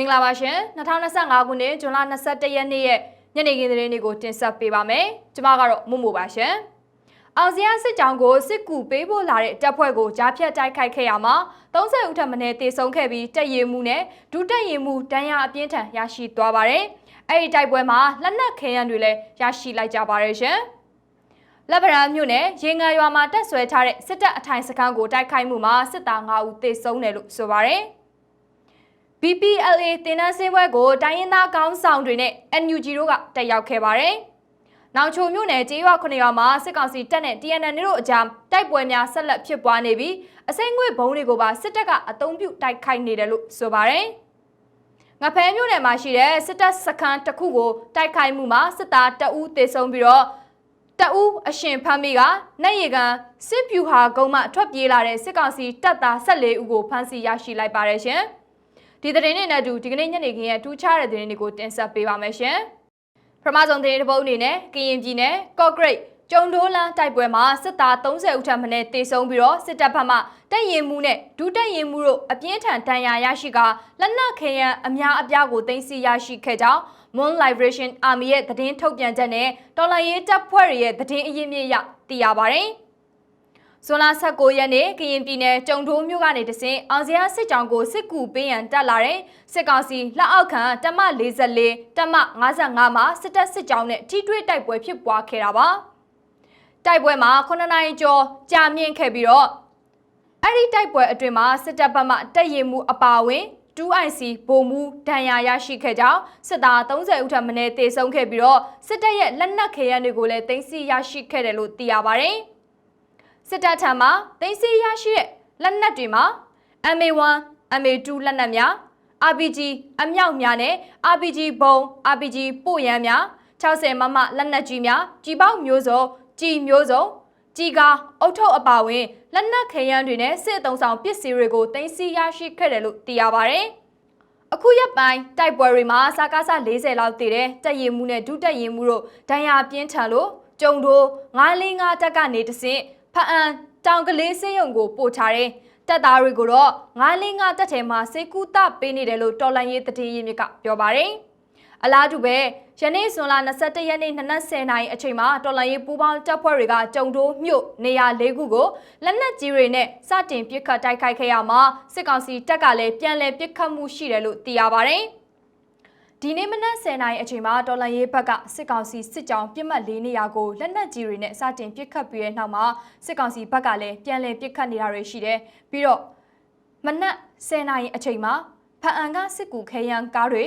မင်္ဂလာပါရှင်2025ခုနှစ်ဇွန်လ21ရက်နေ့ရဲ့ညနေခင်းသတင်းတွေကိုတင်ဆက်ပေးပါမယ်ကျွန်မကတော့မုံမိုပါရှင်အောင်စရစစ်ကြောင်းကိုစစ်ကူပေးဖို့လာတဲ့တပ်ဖွဲ့ကိုကြားဖြတ်တိုက်ခိုက်ခဲ့ရမှာ30ဦးထပ်မံတေဆုံးခဲ့ပြီးတက်ရင်မှုနဲ့ဒုတက်ရင်မှုဒဏ်ရာအပြင်းထန်ရရှိသွားပါတယ်အဲ့ဒီတိုက်ပွဲမှာလက်နက်ခဲယမ်းတွေလည်းရရှိလိုက်ကြပါတယ်ရှင်လက်ဗရန်မြို့နယ်ရေငယ်ရွာမှာတက်ဆွဲထားတဲ့စစ်တပ်အထိုင်စခန်းကိုတိုက်ခိုက်မှုမှာစစ်သား9ဦးသေဆုံးတယ်လို့ဆိုပါတယ် BPLA တင်နန်းစင်းပွဲကိုတိုင်းရင်းသားကောင်းဆောင်တွေနဲ့ NUG တို့ကတက်ရောက်ခဲ့ပါတယ်။နောင်ချိုမြို့နယ်ကျေးရွာခုနှစ်ရွာမှာစစ်ကောင်စီတပ်နဲ့ TNN တို့အကြားတိုက်ပွဲများဆက်လက်ဖြစ်ပွားနေပြီးအစိမ့်ငွေဘုံတွေကိုပါစစ်တပ်ကအုံပြုတိုက်ခိုက်နေတယ်လို့ဆိုပါတယ်။ငဖဲမြို့နယ်မှာရှိတဲ့စစ်တပ်စခန်းတစ်ခုကိုတိုက်ခိုက်မှုမှာစစ်သားတအူးသေဆုံးပြီးတော့တအူးအရှင်ဖမ်းမိကနိုင်ရီကန်စစ်ပြူဟာဂုံမှထွက်ပြေးလာတဲ့စစ်ကောင်စီတပ်သား14ဦးကိုဖမ်းဆီးရရှိလိုက်ပါတယ်ရှင်။ ဒီသတင်းတွေနဲ့အတူဒီကနေ့ညနေခင်းရဲ့ထူးခြားတဲ့သတင်းတွေကိုတင်ဆက်ပေးပါမယ်ရှင်။ပထမဆုံးသတင်းတစ်ပုဒ်အနေနဲ့ကရင်ပြည်နယ်ကော့ဂရိတ်ကျုံတိုးလန်းတိုက်ပွဲမှာစစ်သား30ဦးထပ်မံတေဆုံးပြီးတော့စစ်တပ်ဘက်မှတပ်ရင်မှုနဲ့ဒုတပ်ရင်မှုတို့အပြင်းထန်ဒဏ်ရာရရှိကလက်နက်ခဲယမ်းအများအပြားကိုတင်စီရရှိခဲ့ကြောင်း Moon Liberation Army ရဲ့သတင်းထုတ်ပြန်ချက်နဲ့တော်လှန်ရေးတပ်ဖွဲ့တွေရဲ့သတင်းအရင်းမြစ်ရသိရပါတယ်။ ဇွန်လ19ရက်နေ့ကရင်ပြည်နယ်ကြုံထိုးမြို့ကနေတဆင်အောင်စရာစစ်ကြောင်းကိုစစ်ကူပေးရန်တက်လာတဲ့စစ်ကောင်စီလက်အောက်ခံတမ44တမ55မှာစစ်တပ်စစ်ကြောင်းနဲ့ထိတွေ့တိုက်ပွဲဖြစ်ပွားခဲ့တာပါတိုက်ပွဲမှာ9နိုင်ကျော်ကြာမြင့်ခဲ့ပြီးတော့အဲ့ဒီတိုက်ပွဲအတွင်းမှာစစ်တပ်ဘက်မှတက်ရင်မှုအပါအဝင် 2IC ဗိုလ်မှူးဒဏ်ရာရရှိခဲ့ကြောင်းစစ်သား30ဦးထပ်မံတေဆုံးခဲ့ပြီးတော့စစ်တပ်ရဲ့လက်နက်ခဲယမ်းတွေကိုလည်းတင်စီရရှိခဲ့တယ်လို့သိရပါတယ်။ စစ်တပ်ထံမှသိမ်းဆည်းရရှိတဲ့လက်နက်တွေမှာ MA1 MA2 လက်နက်များ RPG အမြောက်များနဲ့ RPG ဘုံ RPG ပို့ရန်များ60မမလက်နက်ကြီးများကြီးပေါက်မျိုးစုံကြီးမျိုးစုံကြီးကားအုတ်ထုတ်အပါဝင်လက်နက်ခဲယမ်းတွေနဲ့စစ်အုံဆောင်ပစ္စည်းတွေကိုတင်စီရရှိခဲ့တယ်လို့သိရပါဗျ။အခုရက်ပိုင်းတိုက်ပွဲတွေမှာစကားစ40လောက်တည်တဲ့တက်ရင်မှုနဲ့ဒုတက်ရင်မှုတို့ဒဏ်ရာပြင်းထန်လို့ကြုံတို့945တက်ကနေတဆင့်ဖ အံတောင်ကလေးစင်းရုံကိုပို့ထားတယ်တက်သားတွေကိုတော့945တက်ထဲမှာစေကူတပေးနေတယ်လို့တော်လန်ရေးတည်ရင်းမြစ်ကပြောပါတယ်အလားတူပဲယနေ့ဇွန်လ21ရက်နေ့နနက်10:00နာရီအချိန်မှာတော်လန်ရေးပူးပေါင်းတပ်ဖွဲ့တွေကကြုံတိုးမြို့နေရာ၄ခုကိုလက်နက်ကြီးတွေနဲ့စတင်ပစ်ခတ်တိုက်ခိုက်ခဲ့ရမှာစစ်ကောင်စီတပ်ကလည်းပြန်လည်ပစ်ခတ်မှုရှိတယ်လို့သိရပါတယ်။ ဒီနေ့မနက်10:00နာရီအချိန်မှာတော်လန်ရေးဘက်ကစစ်ကောင်စီစစ်ကြောင်းပြစ်မှတ်၄နေရာကိုလက်နက်ကြီးတွေနဲ့စတင်ပစ်ခတ်ပြီးတဲ့နောက်မှာစစ်ကောင်စီဘက်ကလည်းပြန်လည်ပစ်ခတ်နေတာတွေရှိတယ်။ပြီးတော့မနက်10:00နာရီအချိန်မှာဖအံကစစ်ကူခဲယံကားတွေ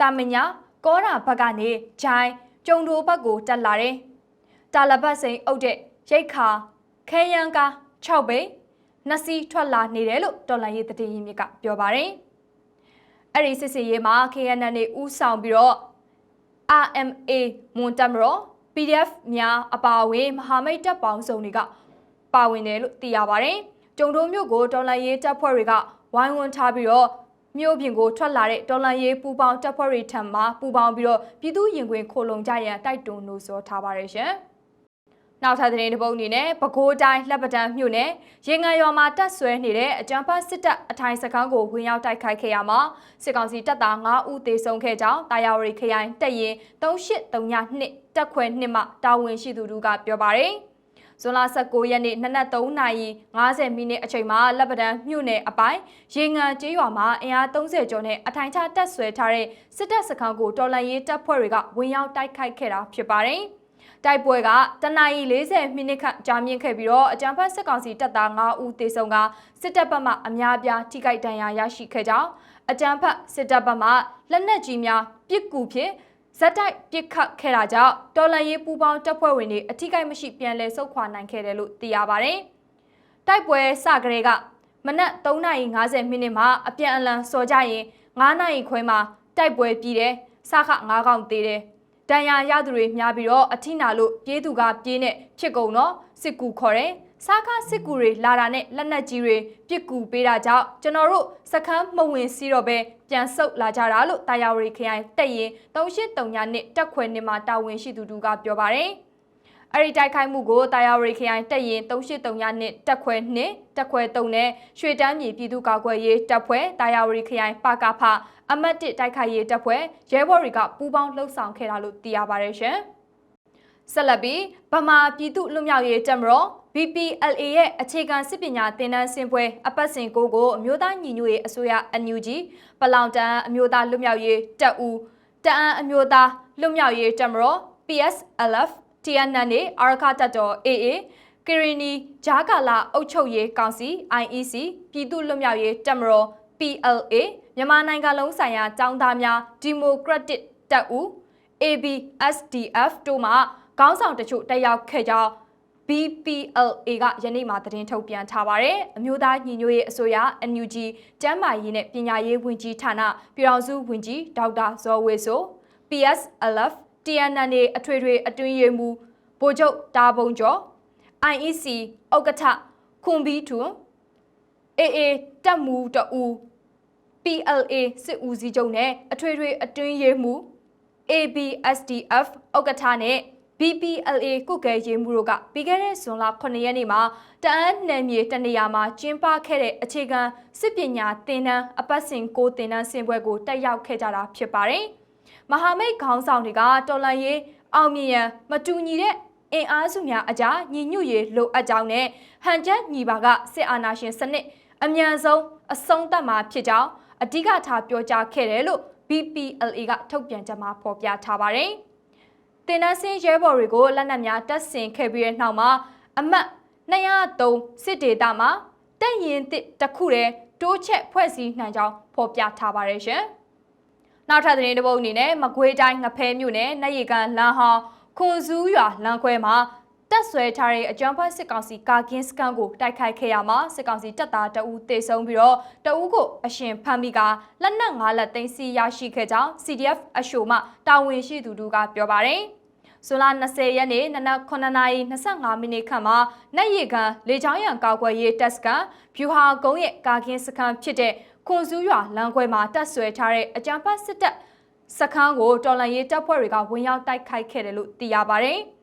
တာမညာကောရာဘက်ကနေဂျိုင်းကျုံတိုဘက်ကိုတက်လာတယ်။တာလဘတ်စိန်အုပ်တဲ့ရိတ်ခါခဲယံကား6ဘိတ်နှစ်စီးထွက်လာနေတယ်လို့တော်လန်ရေးတည်ရင်မြစ်ကပြောပါတယ်။ အဲ့ဒီစစ်စစ်ရေးမှာ KNN နေဥဆောင်ပြီးတော့ RMA မွန်တမရော PDF များအပါအဝင်မဟာမိတ်တပ်ပေါင်းစုံတွေကပါဝင်တယ်လို့သိရပါတယ်။ကျုံတို့မြို့ကိုတော်လန်ရေးတပ်ဖွဲ့တွေကဝိုင်းဝန်းထားပြီးတော့မြို့ပြင်ကိုထွက်လာတဲ့တော်လန်ရေးပူပေါင်းတပ်ဖွဲ့တွေထံမှပူပေါင်းပြီးတော့ပြည်သူရင်ခွင်ခိုလုံကြရန်တိုက်တွန်းလို့ဆိုထားပါတယ်ရှင်။ နောက်ထပ်သတင်းတစ်ပုဒ်အနေနဲ့ပဲခူးတိုင်းလက်ပတန်းမြို့နယ်ရေငန်ရွာမှာတက်ဆွဲနေတဲ့အကြံဖတ်စစ်တပ်အထိုင်စခန်းကိုဝင်ရောက်တိုက်ခိုက်ခဲ့ရမှာစစ်ကောင်စီတပ်သား9ဦးသေဆုံးခဲ့ကြောင်းတာယာဝတီခရိုင်တပ်ရင်3832တက်ခွဲ2မှတာဝန်ရှိသူတို့ကပြောပါတယ်။ဇွန်လ19ရက်နေ့နနက်3:50မိနစ်အချိန်မှာလက်ပတန်းမြို့နယ်အပိုင်းရေငန်ကျေးရွာမှာအင်အား30ကျော်နဲ့အထိုင်ချတက်ဆွဲထားတဲ့စစ်တပ်စခန်းကိုတော်လန်ရေးတပ်ဖွဲ့တွေကဝင်ရောက်တိုက်ခိုက်ခဲ့တာဖြစ်ပါတယ်။ တိုက်ပွဲကတနအီ40မိနစ်ခန့်ကြာမြင့်ခဲ့ပြီးတော့အကြံဖက်စစ်ကောင်စီတပ်သား9ဦးသေဆုံးကစစ်တပ်ဘက်မှအများပြားထိခိုက်ဒဏ်ရာရရှိခဲ့ကြောင်းအကြံဖက်စစ်တပ်ဘက်မှလက်နက်ကြီးများပစ်ကူဖြင့်ဇက်တိုက်ပစ်ခတ်ခဲ့တာကြောင့်တော်လန်ရေးပူပေါင်းတပ်ဖွဲ့ဝင်တွေအထိကိမရှိပြန်လည်ဆုတ်ခွာနိုင်ခဲ့တယ်လို့သိရပါတယ်။တိုက်ပွဲစကလေးကမနက်3:50မိနစ်မှာအပြန်အလှန်စော်ကြရင်9နာရီခွဲမှာတိုက်ပွဲပြီးတယ်။စခ9កောင်သေးတယ် တန်ရာရသူတွေများပြီးတော့အထိနာလို့ပြေးသူကပြေးနဲ့ဖြစ်ကုန်တော့စစ်ကူခေါ်တယ်စားခစစ်ကူတွေလာတာနဲ့လက်နက်ကြီးတွေပစ်ကူပေးတာကြောင့်ကျွန်တော်တို့စခန်းမဝင်စီတော့ပဲပြန်ဆုတ်လာကြတာလို့တာယာဝတီခရိုင်တက်ရင်3839နှစ်တက်ခွဲနှစ်မှာတာဝန်ရှိသူတို့ကပြောပါတယ် အဲ့ဒီတိုက်ခိုက်မှုကိုတာယာဝရီခရိုင်တပ်ရင်3839နှစ်တပ်ခွဲ2တပ်ခွဲ3နဲ့ရွှေတန်းမြေပြည်သူ့ကာကွယ်ရေးတပ်ဖွဲ့တာယာဝရီခရိုင်ပကဖအမတ်1တိုက်ခိုက်ရေးတပ်ဖွဲ့ရဲဘော်တွေကပူးပေါင်းလှုပ်ဆောင်ခဲ့တာလို့သိရပါတယ်ရှင်။ဆက်လက်ပြီးဗမာပြည်သူ့လွတ်မြောက်ရေးတပ်မတော် BPLA ရဲ့အခြေခံစစ်ပညာသင်တန်းဆင်းပွဲအပတ်စဉ်ကိုကိုအမျိုးသားညီညွတ်ရေးအစိုးရ NUG ပလောင်တန်းအမျိုးသားလွတ်မြောက်ရေးတပ်ဦးတအန်းအမျိုးသားလွတ်မြောက်ရေးတပ်မတော် PSLF TNN နဲ့အာရခတပ်တော် AA ကရီနီဂျာကာလာအုပ်ချုပ်ရေးကောင်စီ IEC ပြည်သူ့လွတ်မြောက်ရေးတပ်မတော် PLA မြန်မာနိုင်ငံလုံးဆိုင်ရာចောင်းသားများဒီမိုကရက်တစ်တပ်ဦး ABSDF တို့မှခေါင်းဆောင်တချို့တက်ရောက်ခဲ့ကြောင်း BPLA ကယနေ့မှသတင်းထုတ်ပြန်ထားပါတယ်။အမျိုးသားညီညွတ်ရေးအစိုးရ NUG ကျန်းမာရေးနဲ့ပညာရေးဝန်ကြီးဌာနပြည်ထောင်စုဝန်ကြီးဒေါက်တာဇော်ဝေဆို PSLF TNN အထွေထွေအတွင်းရေးမှူးဗိုလ်ချုပ်တာဘုံကျော် IEC ဥက္ကဋ္ဌခွန်ဘီထွန်း AA တပ်မူတအူ PLA စစ်ဦးစီးချုပ်နဲ့အထွေထွေအတွင်းရေးမှူး ABSDF ဥက္ကဋ္ဌနဲ့ BPLA ကုကဲရေးမှုတို့ကပြီးခဲ့တဲ့ဇွန်လ9ရက်နေ့မှာတအန်းနယ်မြေတနေရာမှာကျင်းပခဲ့တဲ့အခြေခံစစ်ပညာသင်တန်းအပတ်စဉ်ကိုသင်တန်းဆင်ပွဲကိုတက်ရောက်ခဲ့ကြတာဖြစ်ပါတယ်။ မဟာမိတ်ခေါင်းဆောင်တွေကတော်လန်ရေးအောင်မြင်ရန်မတူညီတဲ့အင်အားစုများအကြားညီညွတ်ရေးလိုအပ်ကြောင်းနဲ့ဟန်ချက်ညီပါကစစ်အာဏာရှင်စနစ်အမြန်ဆုံးအဆုံးသတ်မှာဖြစ်ကြောင်းအဓိကထားပြောကြားခဲ့တယ်လို့ BPLA ကထုတ်ပြန်ချက်မှာဖော်ပြထားပါတယ်။တင်နန်းစင်းရဲဘော်တွေကိုလက်နက်များတပ်ဆင်ခဲ့ပြီးတဲ့နောက်မှာအမတ်203စစ်ဒေသမှာတက်ရင်တစ်ခုတည်းတိုးချက်ဖွဲ့စည်းနိုင်ကြောင်းဖော်ပြထားပါတယ်ရှင်။ နောက်ထပ်သတင်းတစ်ပုဒ်အနေနဲ့မကွေးတိုင်းငဖဲမြို့နယ်နတ်ရီကန်လမ်းဟောင်းခွန်စုရွာလမ်းခွဲမှာတက်ဆွဲထားတဲ့အကြမ်းဖက်စစ်ကောင်စီကာကင်းစကန်ကိုတိုက်ခိုက်ခဲ့ရမှာစစ်ကောင်စီတပ်သားတအူးတေဆုံးပြီးတော့တအူးကိုအရှင်ဖမ်းမိကလက်နက်၅လက်သိမ်းဆီးရရှိခဲ့ကြောင်း CDF အရှိုမှတာဝန်ရှိသူတို့ကပြောပါတယ်။ဇွန်လ20ရက်နေ့နနက်9:25မိနစ်ခန့်မှာနက်ရီကန်လေချောင်းရံကောက်ွယ်ရေးတက်စကန်ဖြူဟာကုန်းရဲ့ကာကင်းစခန်းဖြစ်တဲ့ ခွန်စုရွာလမ်းခွဲမှာတက်ဆွဲထားတဲ့အကြံဖတ်စစ်တပ်စခန်းကိုတော်လန်ရေးတပ်ဖွဲ့တွေကဝင်ရောက်တိုက်ခိုက်ခဲ့တယ်လို့သိရပါတယ်။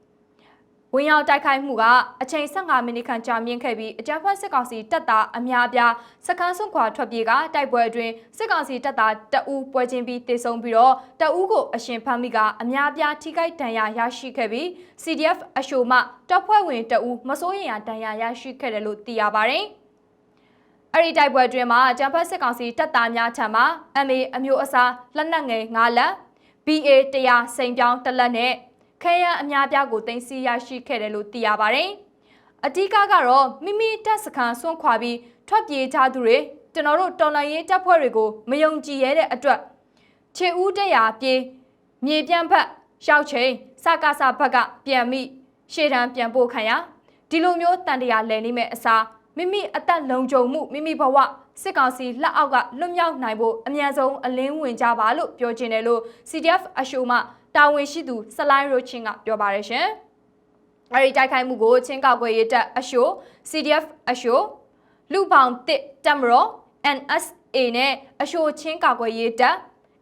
ဝင်ရောက်တိုက်ခိုက်မှုကအချိန်15မိနစ်ခန့်ကြာမြင့်ခဲ့ပြီးအကြမ်းဖက်စစ်ကောင်စီတပ်သားအများအပြားစခန်းစွန့်ခွာထွက်ပြေးကတိုက်ပွဲအတွင်းစစ်ကောင်စီတပ်သားတအူးပွဲချင်းပြီးတေဆုံးပြီးတော့တအူးကိုအရှင်ဖမ်းမိကအများအပြားထိခိုက်ဒဏ်ရာရရှိခဲ့ပြီး CDF အရှိုမှတပ်ဖွဲ့ဝင်တအူးမစိုးရိမ်ရဒဏ်ရာရရှိခဲ့တယ်လို့သိရပါတယ်။ အဲ့ဒီတိုက်ပွဲအတွင်းမှာဂျမ်ဖတ်စစ်ကောင်စီတပ်သားများထံမှ MA အမျိုးအစားလက်နက်ငယ်9လက် BA 100စိန်ပြောင်းတစ်လက်နဲ့ခဲယမ်းအများပြားကိုတင်စီရရှိခဲ့တယ်လို့သိရပါတယ်။အဓိကကတော့မိမိတပ်စခန်းဆွန့်ခွာပြီးထွက်ပြေးကြသူတွေကျွန်တော်တို့တော်လှန်ရေးတပ်ဖွဲ့တွေကိုမယုံကြည်ရတဲ့အတွက်ခြေဦးတရာပြေးမြေပြန့်ဖက်ရှောက်ချိန်စကားစာဘက်ကပြန်မိရှေ့တန်းပြန်ပို့ခံရဒီလိုမျိုးတန်တရာလဲနေမဲ့အစား မိမိအသက်လုံခြုံမှုမိမိဘဝစစ်ကောင်စီလက်အောက်ကလွတ်မြောက်နိုင်ဖို့အမြန်ဆုံးအလင်းဝင်ကြပါလို့ပြောချင်တယ်လို့ CDF အရှိုမှတာဝန်ရှိသူဆလိုင်းရိုချင်းကပြောပါရရှင်။အဲဒီတိုက်ခိုက်မှုကိုချင်းကောက်ွယ်ရေးတပ်အရှို CDF အရှိုလူပေါင်းတစ်တမရော NSA နဲ့အရှိုချင်းကောက်ွယ်ရေးတပ်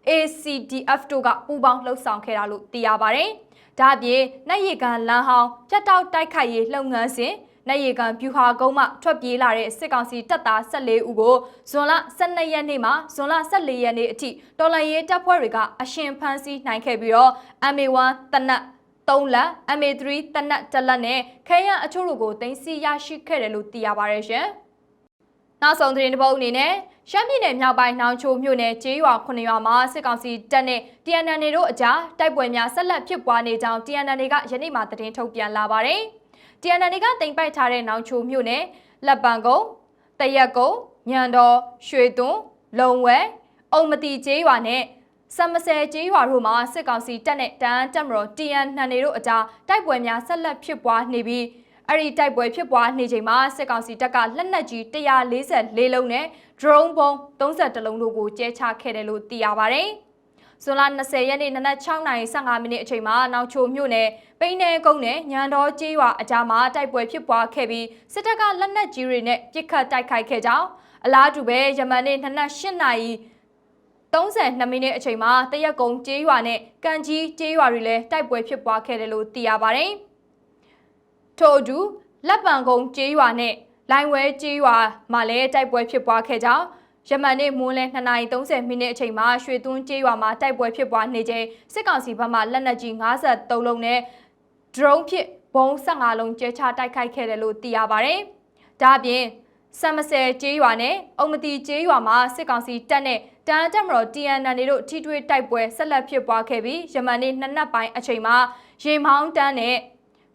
ACDF တို့ကပူးပေါင်းလှုပ်ဆောင်ခဲ့တာလို့သိရပါတယ်။ဒါ့အပြင်နိုင်ရီကန်လမ်းဟောင်းပြတ်တောက်တိုက်ခိုက်ရေးလုပ်ငန်းစဉ် နိုင်ရီကန်ပြူဟာကုန်းမှထွက်ပြေးလာတဲ့စစ်ကောင်စီတပ်သား14ဦးကိုဇွန်လ12ရက်နေ့မှဇွန်လ14ရက်နေ့အထိတော်လှန်ရေးတပ်ဖွဲ့တွေကအရှင်ဖမ်းဆီးနိုင်ခဲ့ပြီးတော့ MA1 တနက်3လက် MA3 တနက်1လက်နဲ့ခဲယံအချို့တို့ကိုတင်စီရရှိခဲ့တယ်လို့သိရပါတယ်ရှင်။နောက်ဆုံးသတင်းတစ်ပုဒ်အနေနဲ့ရှမ်းပြည်နယ်မြောက်ပိုင်းနောင်ချိုမြို့နယ်ကျေးရွာ9ရွာမှာစစ်ကောင်စီတပ်နဲ့ TNN တို့အကြားတိုက်ပွဲများဆက်လက်ဖြစ်ပွားနေကြောင်း TNN ကယနေ့မှသတင်းထုတ်ပြန်လာပါတယ်။ TNN ကတင်ပိုက်ထားတဲ့နောင်ချိုမြို့နယ်လက်ပံကုန်းတရက်ကုန်းညံတော်ရွှေသွန်းလုံဝဲအုံမတီကျေးရွာနဲ့စမဆယ်ကျေးရွာတို့မှာစစ်ကောင်စီတပ်နဲ့တန်းတက်မတော် TN နှံနေတို့အကြားတိုက်ပွဲများဆက်လက်ဖြစ်ပွားနေပြီးအဲ့ဒီတိုက်ပွဲဖြစ်ပွားနေချိန်မှာစစ်ကောင်စီတပ်ကလက်နက်ကြီး144လုံးနဲ့ drone ပုံ32လုံးတို့ကိုကျဲချခဲ့တယ်လို့သိရပါတယ်။ ဇွန်လ20ရက်နေ့နနက်6:15မိနစ်အချိန်မှာနောက်ချိုမြို့နယ်ပိန်းနယ်ကုန်းနဲ့ညံတော်ကျေးရွာအကြားမှာတိုက်ပွဲဖြစ်ပွားခဲ့ပြီးစစ်တပ်ကလက်နက်ကြီးတွေနဲ့ပစ်ခတ်တိုက်ခိုက်ခဲ့ကြောင်းအလားတူပဲယမန်နေ့နနက်8:00နာရီ32မိနစ်အချိန်မှာတရက်ကုန်းကျေးရွာနဲ့ကန်ကြီးကျေးရွာတွေလည်းတိုက်ပွဲဖြစ်ပွားခဲ့တယ်လို့သိရပါတယ်။ထို့အတူလက်ပံကုန်းကျေးရွာနဲ့လိုင်ဝဲကျေးရွာမှာလည်းတိုက်ပွဲဖြစ်ပွားခဲ့ကြောင်း ယမန်နေ့မွန်းလယ်2:30မိနစ်အချိန်မှာရွှေသွန်းကျေးရွာမှာတိုက်ပွဲဖြစ်ပွားနေချိန်စစ်ကောင်စီဘက်မှလက်နက်ကြီး53လုံးနဲ့ drone ဖြင့်ဘုံ15လုံးကျဲချတိုက်ခိုက်ခဲ့တယ်လို့သိရပါတယ်။ဒါ့အပြင်ဆမ်မဆယ်ကျေးရွာနဲ့အုံမတီကျေးရွာမှာစစ်ကောင်စီတပ်နဲ့တန်တက်မတော် TNN တို့ထိတွေ့တိုက်ပွဲဆက်လက်ဖြစ်ပွားခဲ့ပြီးယမန်နေ့နှစ်နက်ပိုင်းအချိန်မှာရေမောင်းတန်းနဲ့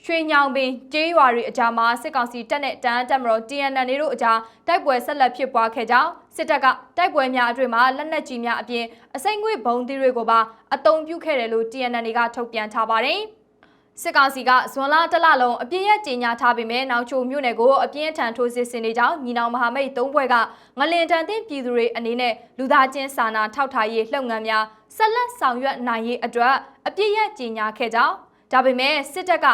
ရွှေညောင်ပင်ကျေးရွာတွေအကြားမှာစစ်ကောင်စီတပ်နဲ့တန်တက်မတော် TNN တို့အကြားတိုက်ပွဲဆက်လက်ဖြစ်ပွားခဲ့ကြောင်းစစ်တပ်ကတိုက်ပွဲများအတွင်မှာလက်နက်ကြီးများအပြင်အစိမ့်ငွေဘုံသီးတွေကိုပါအုံပြုခဲ့တယ်လို့ TNN ကထုတ်ပြန်ထားပါတယ်။စစ်ကောင်စီကဇွန်လတစ်လလုံးအပြည့်ရကြေညာထားပေမဲ့နောက်ချိုမြို့နယ်ကိုအပြင်းအထန်ထိုးစစ်ဆင်နေကြောင်းညီနောင်မဟာမိတ်သုံးဘွဲ့ကငလင်တန်တဲ့ပြည်သူတွေအနေနဲ့လူသားချင်းစာနာထောက်ထားရေးလှုပ်ငန်းများဆက်လက်ဆောင်ရွက်နိုင်ရေးအတွက်အပြည့်ရကြေညာခဲ့ကြောင်းဒါပေမဲ့စစ်တပ်က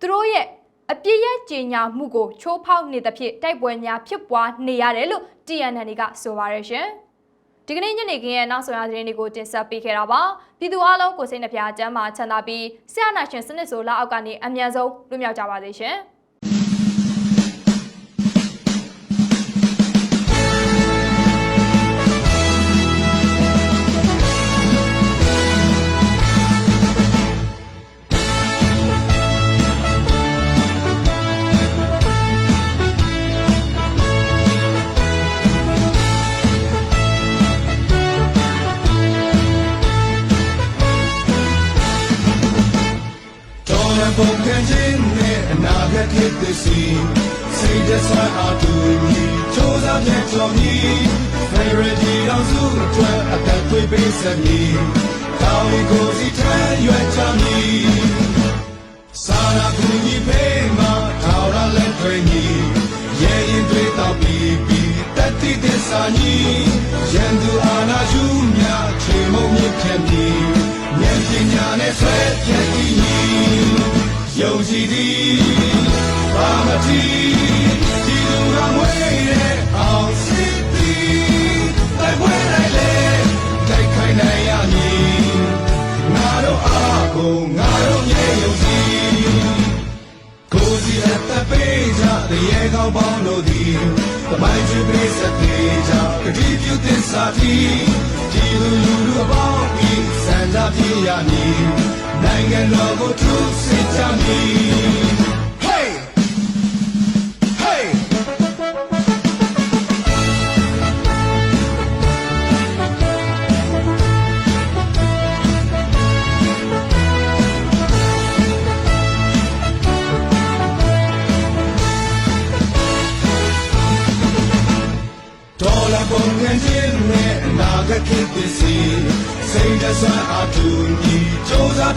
သူတို့ရဲ့အပြည့်ရကြေညာမှုကိုချိုးဖောက်နေသဖြင့်တိုက်ပွဲများဖြစ်ပွားနေရတယ်လို့ TNN ကဆိုပါရရှင်။ဒီကနေ့ညနေခင်းရဲ့နောက်ဆုံးရသတင်းတွေကိုတင်ဆက်ပေးခဲ့တာပါပြည်သူအလုံးကိုစိတ်နှပြချမ်းသာချမ်းသာပြီးဆရာနာရှင်စနစ်ဆိုလက်အောက်ကနေအမြန်ဆုံးလွတ်မြောက်ကြပါစေရှင်။ စ်သည်စီစိတ်တဆွမ်းအားတူညီချိုးစားပြန်တော်မီဖေရဒီအောင်စုအတွက်အသက်သွေးပေးစမည်ကောင်းရီကိုစီထမ်းရွက်ချမည်စာနာကူညီပေးမှာထောက်ရလက်တွေညီရဲ့ရင်တွေတော့ပြီးပြီးတတိသစ္စာညီရန်သူအာနာယူမြချေမုံမြင့်ခဲ့မည်ဉာဏ်ပညာနဲ့ဆွဲပြည့်တည်ညီ ယုံကြည်သည်ဘာမတိဒီလူကမွေးတဲ့အောင်စစ်သည်တိုက်ပွဲလိုက်လေတိုက်ခိုင်းနိုင်ရမည်ငါတို့အားကိုငါတို့မြေယုံကြည်ကိုစီအပ်တဲ့ပေးကြတဲ့ရေကောင်းပေါင်းတို့သည်တမိုင်းချွေပေးစတဲ့ကြကတိပြုသစ္စာတီဒီလူလူတို့အပေါင်းဤစံကြပြေရမည်နိုင်ငံတော်ကို ထုစစ်ကြ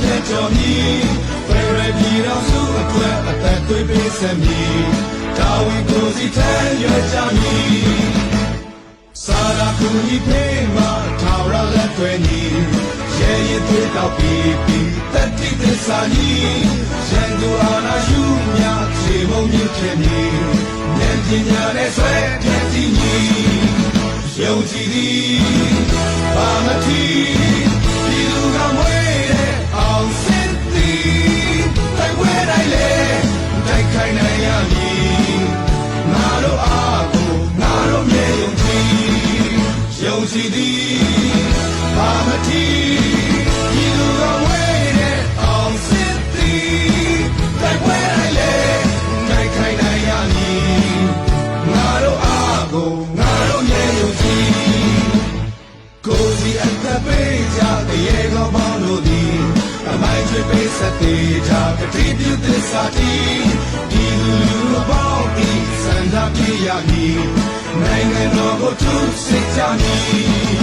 ပြည့်ကျော်မည်ဖရဒီတော်စုအတွက်အသက်သွေးပေးစမည်တာဝန်ကိုစီထမ်းရွက်ကြမည်စာရာကူညီပေးမှာထာဝရလက်တွေညီရဲ့ရင်သွေးတော့ပြီးပြီးတတိသစ္စာညီရန်သူအာနာယူမြခြေမုံမြင့်ဖြစ်မည်ဉာဏ်ပညာနဲ့ဆွဲပြည့်တည်ညီယုံကြည်သည်ဘာမတိဒီလူကမွေးတဲ့အောင် စစ်သည်တိုက်ပွဲတိုင်းလေတိုက်ခိုင်းနိုင်ရမည်ငါတို့အားကိုငါတို့မြေယုံကြည်ယုံကြည်သည် ပေးဆက်သေးကြကတိပြုသစ္စာတီဒီလူလူအပေါင်းဤစံသာပြရမည်နိုင်ငံတော်ကိုထုစစ်ကြမည်